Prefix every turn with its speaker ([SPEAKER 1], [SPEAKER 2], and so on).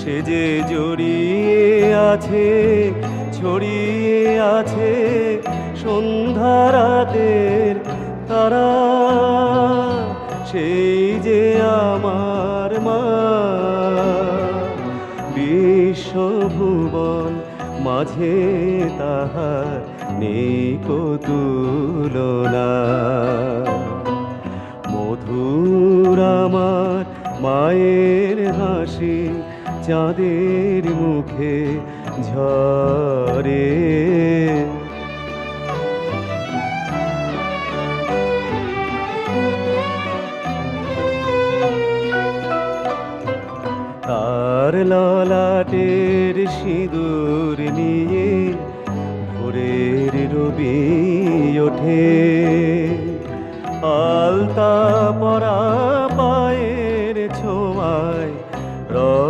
[SPEAKER 1] সে যে জড়িয়ে আছে, ছড়িয়ে আছে সন্ধ্যা রাতের তারা, সেই যে আমার মা। বিশ্বভুবন মাঝে তাহার নেই তুলনা মধুর আমার মায়ের হাসি চাঁদের মুখে ঝরে। তার ললাটের সিঁদুর নিয়ে ভোরের রবি ওঠে। আলতা পরা পায়ের ছোঁয়ায়